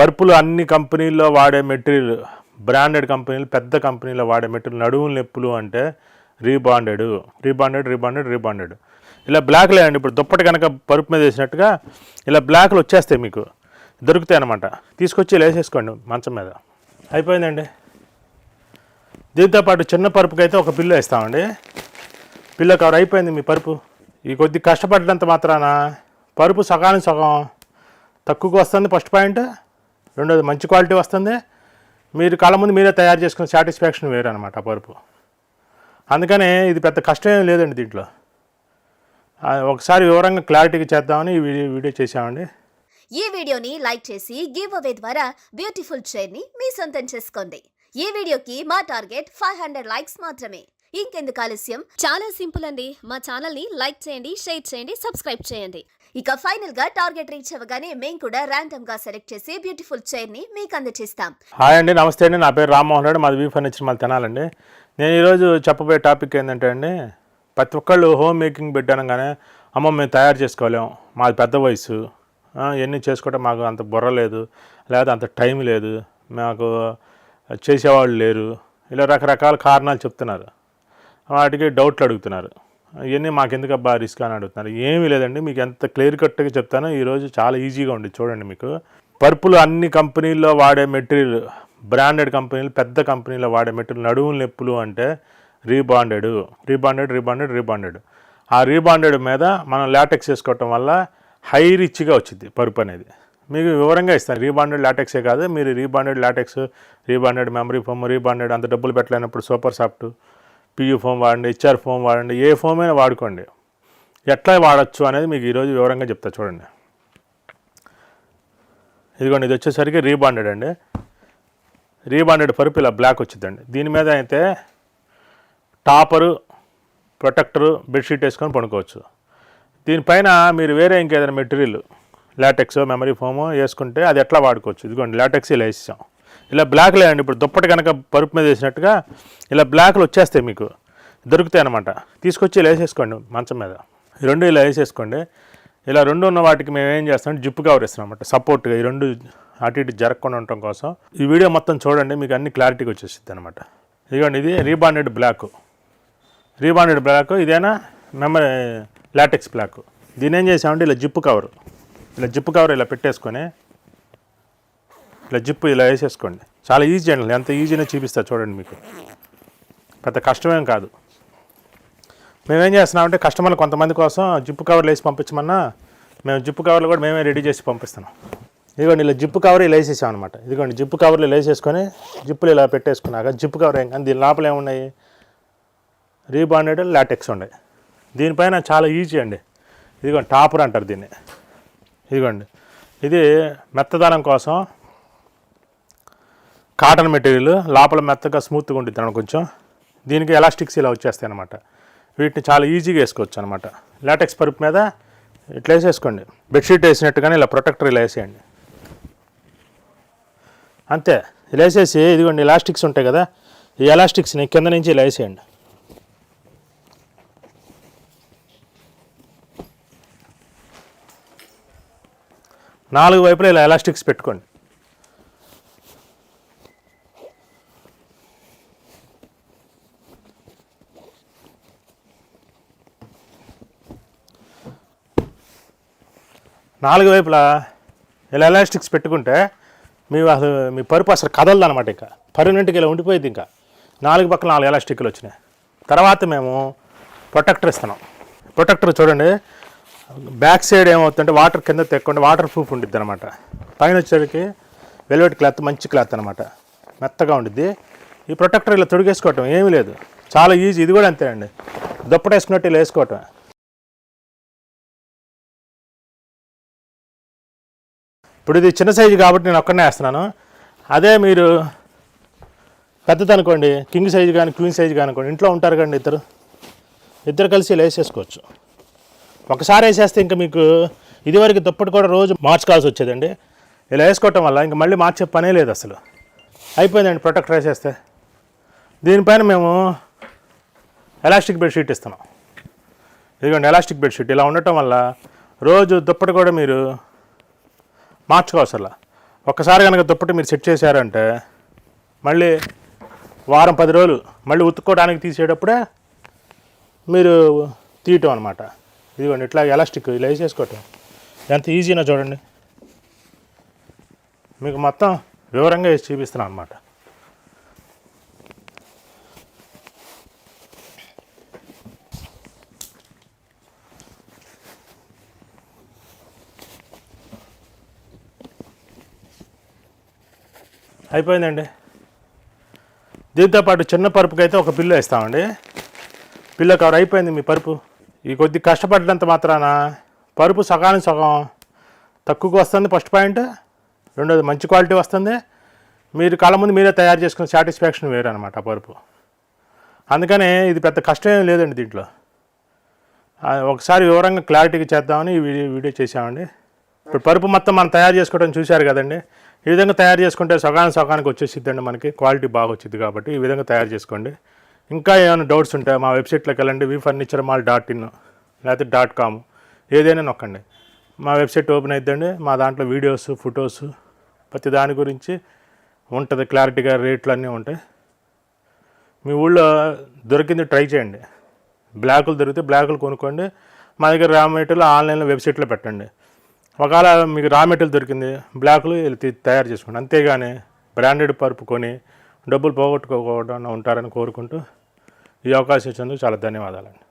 పరుపులు అన్ని కంపెనీల్లో వాడే మెటీరియల్ బ్రాండెడ్ కంపెనీలు పెద్ద కంపెనీలో వాడే మెటీరియల్ నడువులు నొప్పులు అంటే రీబాండెడ్. Rebonded rebonded rebonded. ఇలా బ్లాక్లు వేయండి ఇప్పుడు దుప్పటి కనుక పరుపు మీద వేసినట్టుగా ఇలా బ్లాక్లు వచ్చేస్తాయి మీకు. దొరుకుతాయి అనమాట తీసుకొచ్చి ఇలా వేసేసుకోండి మంచం మీద. అయిపోయిందండి. దీంతోపాటు చిన్న పరుపుకి అయితే ఒక పిల్ల వేస్తామండి. పిల్ల కవర్ అయిపోయింది మీ పరుపు. ఈ కొద్ది కష్టపడినంత మాత్రాన పరుపు సగానికి సగం తక్కువకి వస్తుంది ఫస్ట్ పాయింట్. రెండోది మంచి క్వాలిటీ వస్తుంది. మీరు కళ్ళ ముందు మీరే తయారు చేసుకున్న సాటిస్ఫాక్షన్ వేరు అనమాట పరుపు. అందుకనే ఇది పెద్ద కష్టం ఏం లేదండి దీంట్లో. ఒకసారి వివరంగా క్లారిటీగా చేద్దామని ఈ వీడియో వీడియో చేసామండి ఈ వీడియోని లైక్ చేసి గివ్ అవే ద్వారా బ్యూటిఫుల్ చైర్ని మీ సొంతం చేసుకోండి. ఈ వీడియోకి మా టార్గెట్ ఫైవ్ హండ్రెడ్ లైక్స్ మాత్రమే. ఇంకెందుకు ఆలస్యం? చాలా సింపుల్ అండి. మా ఛానల్ని లైక్ చేయండి షేర్ చేయండి సబ్స్క్రైబ్ చేయండి. ఇక ఫైనల్గా టార్గెట్ రీచ్ అవ్వగానే మేము కూడా ర్యాండమ్గా సెలెక్ట్ చేసి బ్యూటిఫుల్ చైర్ని మీకు అందజేస్తాం హాయ్ అండి నమస్తే అండి. నా పేరు రామ్మోహన్ రెడ్డి. మాది వీ ఫర్నిచర్ మళ్ళీ తినాలండి. నేను ఈరోజు చెప్పబోయే టాపిక్ ఏంటంటే అండి ప్రతి ఒక్కళ్ళు హోమ్ మేకింగ్ పెట్టానగానే అమ్మ మేము తయారు చేసుకోలేం. మాది పెద్ద వయసు ఎన్ని ఇవన్నీ చేసుకోవడం మాకు అంత బుర్ర లేదు లేదా అంత టైం లేదు. మాకు చేసేవాళ్ళు లేరు. ఇలా రకరకాల కారణాలు చెప్తున్నారు. వాటికి డౌట్లు అడుగుతున్నారు. ఇవన్నీ మాకు ఎందుకు అబ్బా రిస్క్ అని అడుగుతున్నారు. ఏమీ లేదండి మీకు ఎంత క్లియర్ కట్గా చెప్తానో ఈరోజు చాలా ఈజీగా ఉంది చూడండి మీకు. పరుపులు అన్ని కంపెనీల్లో వాడే మెటీరియల్ బ్రాండెడ్ కంపెనీలు పెద్ద కంపెనీలో వాడే మెటీరియల్ నడువులు నొప్పులు అంటే రీబాండెడ్ రీబాండెడ్ రీబాండెడ్ రీబాండెడ్ ఆ రీబాండెడ్ మీద మనం లాటెక్స్ వేసుకోవటం వల్ల హై రిచ్గా వచ్చింది పరుపు అనేది. మీకు వివరంగా ఇస్తాను. రీబాండెడ్ లాటెక్సే కాదు మీరు rebonded latex rebonded memory foam rebonded అంత డబ్బులు పెట్టలేనప్పుడు సూపర్ సాఫ్ట్ పియూ ఫోమ్ వాడండి హెచ్ఆర్ ఫోమ్ వాడండి ఏ ఫోమ్ అయినా వాడుకోండి. ఎట్లా వాడచ్చు అనేది మీకు ఈరోజు వివరంగా చెప్తా చూడండి. ఇదిగోండి ఇది వచ్చేసరికి రీబాండెడ్ అండి. రీబాండెడ్ పరుపు ఇలా బ్లాక్ వచ్చిందండి దీని మీద అయితే టాపరు ప్రొటెక్టరు బెడ్షీట్ వేసుకొని పడుకోవచ్చు. దీనిపైన మీరు వేరే ఇంకేదైనా మెటీరియల్ లాటెక్స్ మెమరీ ఫోమో వేసుకుంటే అది ఎట్లా వాడుకోవచ్చు? ఇదిగోండి లాటెక్స్ ఇలా వేసాం ఇలా బ్లాక్ లేదండి ఇప్పుడు దుప్పటి కనుక పరుపు మీద వేసినట్టుగా ఇలా బ్లాక్లు వచ్చేస్తాయి మీకు. దొరుకుతాయి అనమాట తీసుకొచ్చి ఇలా వేసేసుకోండి మంచం మీద. ఈ రెండు ఇలా వేసేసుకోండి. ఇలా రెండు ఉన్న వాటికి మేము ఏం చేస్తామంటే జిప్పు కవర్ ఇస్తాం అనమాట సపోర్ట్గా ఈ రెండు అటు ఇటు జరగకుండా ఉండటం కోసం. ఈ వీడియో మొత్తం చూడండి మీకు అన్ని క్లారిటీగా వచ్చేసింది అనమాట ఇదిగోండి ఇది రీబాండెడ్ బ్లాక్ రీబాండెడ్ బ్లాక్ ఇదేనా? మెమరీ లాటెక్స్ బ్లాక్ దీని ఏం చేసామంటే ఇలా జిప్పు కవర్ ఇలా జిప్పు కవర్ ఇలా పెట్టేసుకొని ఇలా జిప్పు ఇలా వేసేసుకోండి. చాలా ఈజీ అండి. ఎంత ఈజీనే చూపిస్తా చూడండి మీకు. పెద్ద కష్టమేం కాదు. మేమేం చేస్తున్నామంటే కస్టమర్లు కొంతమంది కోసం జిప్పు కవర్లు వేసి పంపించమన్నా మేము జిప్పు కవర్లు కూడా మేమే రెడీ చేసి పంపిస్తున్నాం. ఇదిగోండి ఇలా జిప్పు కవర్ ఇలా వేసేసాం అనమాట ఇదిగోండి జిప్పు కవర్లు ఇలా వేసేసుకొని జిప్పులు ఇలా పెట్టేసుకున్నాక జిప్పు కవర్ ఏం కానీ దీని లోపల ఏమున్నాయి? రీబాండెడ్ లాటెక్స్ ఉన్నాయి. దీనిపైన చాలా ఈజీ అండి. ఇదిగోండి టాపర్ అంటారు దీన్ని. ఇదిగోండి ఇది మెత్తదనం కోసం కాటన్ మెటీరియల్ లోపల మెత్తగా స్మూత్గా ఉంటుంది అన్నమాట కొంచెం. దీనికి ఎలాస్టిక్స్ ఇలా వచ్చేస్తాయి అనమాట వీటిని చాలా ఈజీగా వేసుకోవచ్చు అనమాట లాటెక్స్ పరుపు మీద ఇట్లా వేసేసుకోండి. బెడ్షీట్ వేసినట్టుగానే ఇలా ప్రొటెక్టర్ ఇలా వేసేయండి. అంతే. ఇలా వేసేసి ఇదిగోండి ఎలాస్టిక్స్ ఉంటాయి కదా ఈ ఎలాస్టిక్స్ని కింద నుంచి ఇలా వేసేయండి. నాలుగు వైపులా ఇలా ఎలాస్టిక్స్ పెట్టుకోండి. నాలుగు వైపులా ఇలా ఎలాస్టిక్స్ పెట్టుకుంటే మీ అసలు మీ పరుపు అసలు కదలదు అనమాట ఇంకా. పర్మనెంట్గా ఇలా ఉండిపోయింది ఇంకా. నాలుగు పక్కల నాలుగు ఎలాస్టిక్లు వచ్చినాయి. తర్వాత మేము ప్రొటెక్టర్ ఇస్తున్నాం. ప్రొటెక్టర్ చూడండి. బ్యాక్ సైడ్ ఏమవుతుందంటే వాటర్ కింద తెక్కుండా వాటర్ ప్రూఫ్ ఉండిద్ది అనమాట పైన వచ్చేసరికి వెల్వెట్ క్లాత్ మంచి క్లాత్ అనమాట మెత్తగా ఉండిద్ది. ఈ ప్రొటెక్టర్ ఇలా తొడిగేసుకోవటం ఏమీ లేదు. చాలా ఈజీ. ఇది కూడా అంతే అండి దుప్పటేసుకున్నట్టు ఇలా వేసుకోవటం ఇప్పుడు ఇది చిన్న సైజు కాబట్టి నేను ఒక్కనే వేస్తున్నాను. అదే మీరు పెద్దది అనుకోండి కింగ్ సైజు కానీ క్వీన్ సైజు కానీ అనుకోండి ఇంట్లో ఉంటారు కండి ఇద్దరు. ఇద్దరు కలిసి ఇలా వేసేసుకోవచ్చు. ఒకసారి వేసేస్తే ఇంకా మీకు ఇదివరకు దుప్పటి కూడా రోజు మార్చుకోవాల్సి వచ్చేదండి. ఇలా వేసుకోవటం వల్ల ఇంకా మళ్ళీ మార్చే పనే లేదు అసలు. అయిపోయిందండి ప్రొటెక్టర్ వేసేస్తే. దీనిపైన మేము ఎలాస్టిక్ బెడ్షీట్ ఇస్తున్నాం. ఇదిగోండి ఎలాస్టిక్ బెడ్షీట్ ఇలా ఉండటం వల్ల రోజు దుప్పటి కూడా మీరు మార్చుకోవసలా ఒక్కసారి కనుక దుప్పటి మీరు సెట్ చేశారంటే మళ్ళీ వారం పది రోజులు మళ్ళీ ఉతుక్కోవడానికి తీసేటప్పుడే మీరు తీయటం అనమాట ఇదిగోండి ఇట్లా ఎలాస్టిక్ ఇలా వేసేసుకోవటం. ఎంత ఈజీనో చూడండి. మీకు మొత్తం వివరంగా వేసి చూపిస్తున్నాను అనమాట అయిపోయిందండి. దీంతో పాటు చిన్న పరుపుకి అయితే ఒక పిల్లు వేస్తామండి. పిల్ల కవర్ అయిపోయింది మీ పరుపు. ఈ కొద్ది కష్టపడినంత మాత్రాన పరుపు సగానికి సగం తక్కువకు వస్తుంది ఫస్ట్ పాయింట్. రెండోది మంచి క్వాలిటీ వస్తుంది. మీరు కళ్ళ ముందు మీరే తయారు చేసుకున్న సాటిస్ఫాక్షన్ వేరు అనమాట ఆ పరుపు. అందుకనే ఇది పెద్ద కష్టం ఏం లేదండి దీంట్లో. ఒకసారి వివరంగా క్లారిటీగా చేద్దామని ఈ వీడియో వీడియో చేసామండి ఇప్పుడు పరుపు మొత్తం మనం తయారు చేసుకోవడం చూశారు కదండి. ఈ విధంగా తయారు చేసుకుంటే సగానికి సగానికి వచ్చేసిద్దండి మనకి. క్వాలిటీ బాగా వచ్చింది కాబట్టి ఈ విధంగా తయారు చేసుకోండి. ఇంకా ఏమైనా డౌట్స్ ఉంటే మా వెబ్సైట్లోకి వెళ్ళండి. V furniture mall dot in లేకపోతే డాట్ కామ్ ఏదైనా నొక్కండి. మా వెబ్సైట్ ఓపెన్ అయిద్దండి. మా దాంట్లో వీడియోస్ ఫొటోస్ ప్రతి దాని గురించి ఉంటుంది. క్లారిటీగా రేట్లు అన్నీ ఉంటాయి. మీ ఊళ్ళో దొరికింది ట్రై చేయండి. బ్లాకులు దొరికితే బ్లాకులు కొనుక్కోండి. మా దగ్గర రా మెటీరియల్ ఆన్లైన్లో వెబ్సైట్లో పెట్టండి. ఒకవేళ మీకు రా మెటీరియల్ దొరికింది బ్లాకులు తయారు చేసుకోండి. అంతేగాని బ్రాండెడ్ పరుపు కొని డబ్బులు పోగొట్టుకోకుండా ఉంటారని కోరుకుంటూ ఈ అవకాశం ఇచ్చినందుకు చాలా ధన్యవాదాలండి.